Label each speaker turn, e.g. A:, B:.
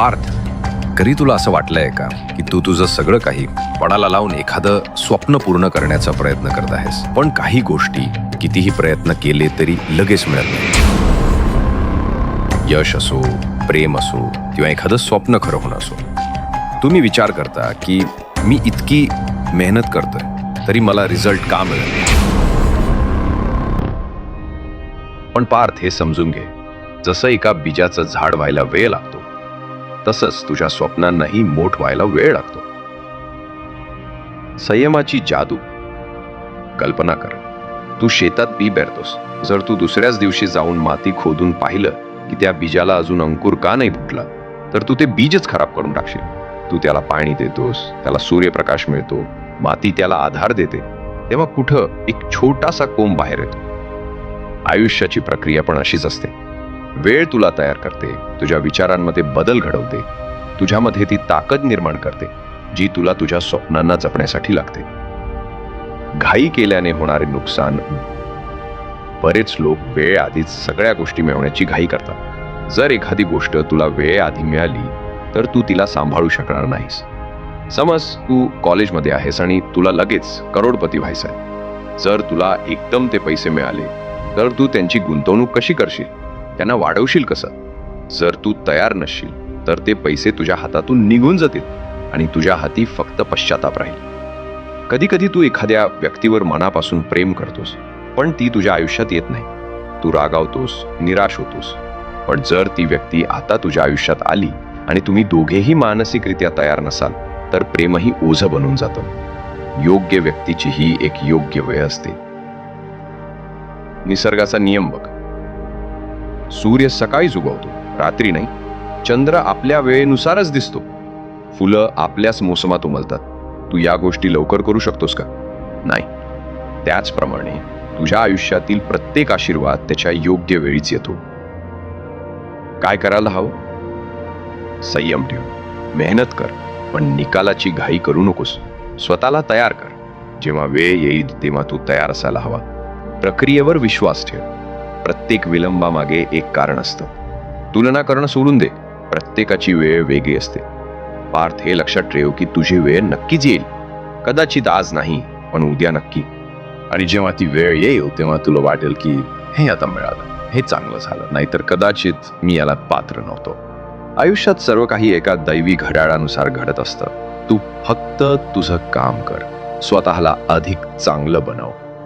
A: पार्थ कधी तुला असं वाटलंय का की तू तुझं सगळं काही पणाला लावून एखादं स्वप्न पूर्ण करण्याचा प्रयत्न करत आहेस? पण काही गोष्टी कितीही प्रयत्न केले तरी लगेच मिळत नाही. यश असो प्रेम असो किंवा एखादं स्वप्न खरं होणं असो तुम्ही विचार करता की मी इतकी मेहनत करतोय तरी मला रिझल्ट का मिळत पण पार्थ हे समजून घे. जसं एका बीजाचं झाड व्हायला वेळ लागतो तसंच तुझ्या स्वप्नांनाही मोठ व्हायला वेळ लागतो. संयमाची जादू. कल्पना कर. तू शेतात बी पेरतोस. जर तू दुसऱ्याच दिवशी जाऊन माती खोदून पाहिलं की त्या बीजाला अजून अंकुर का नाही फुटला तर तू ते बीजच खराब करून टाकशील. तू त्याला पाणी देतोस त्याला सूर्यप्रकाश मिळतो माती त्याला आधार देते. तेव्हा कुठं एक छोटासा कोंब बाहेर येतो. आयुष्याची प्रक्रिया पण अशीच असते. वेळ तुला तयार करते तुझ्या विचारांमध्ये बदल घडवते तुझ्यामध्ये ती ताकद निर्माण करते जी तुला तुझ्या स्वप्नांना जपण्यासाठी लागते. घाई केल्याने होणारे नुकसान बरेच लोक वेळ आधीच सगळ्या गोष्टी मिळवण्याची घाई करतात. जर एखादी गोष्ट तुला वेळ आधी मिळाली तर तू तिला सांभाळू शकणार नाहीस. समज तू कॉलेजमध्ये आहेस आणि तुला लगेच करोडपती व्हायचं आहे जर तुला एकदम ते पैसे मिळाले तर तू त्यांची गुंतवणूक कशी करशील? त्यांना वाढवशील कसं? जर तू तयार नसशील तर ते पैसे तुझ्या हातातून निघून जातील आणि तुझ्या हाती फक्त पश्चाताप राहील. कधी कधी तू एखाद्या व्यक्तीवर मनापासून प्रेम करतोस पण ती तुझ्या आयुष्यात येत नाही. तू रागावतोस निराश होतोस. पण जर ती व्यक्ती आता तुझ्या आयुष्यात आली आणि तुम्ही दोघेही मानसिकरित्या तयार नसाल तर प्रेमही ओझं बनून जातं. योग्य व्यक्तीची ही एक योग्य वेळ असते. निसर्गाचा नियम बघ. सूर्य सकाळीच उगवतो रात्री नाही. चंद्र आपल्या वेळेनुसारच दिसतो. फुलं आपल्याच मोसमात उमलतात. तू या गोष्टी लवकर करू शकतोस का? नाही. त्याचप्रमाणे तुझ्या आयुष्यातील प्रत्येक आशीर्वाद त्याच्या योग्य वेळीच येतो. काय करायला हवं? संयम ठेव. मेहनत कर पण निकालाची घाई करू नकोस. स्वतःला तयार कर. जेव्हा वेळ येईल तेव्हा तू तयार असायला हवा. प्रक्रियेवर विश्वास ठेव. प्रत्येक विलंबामागे एक कारण असतं. तुलना करणं सोडून दे. प्रत्येकाची वेळ वेगळी असते. पार्थ हे लक्षात ठेव की तुझी वेळ नक्कीच येईल. कदाचित आज नाही पण उद्या नक्की. आणि जेव्हा ती वेळ येईल तेव्हा तुला वाटेल की हे आता मिळालं. हे चांगलं झालं. नाहीतर कदाचित मी याला पात्र नव्हतो. आयुष्यात सर्व काही एका दैवी घड्याळानुसार घडत असतं. तू फक्त तुझं काम कर. स्वतःला अधिक चांगलं बनव.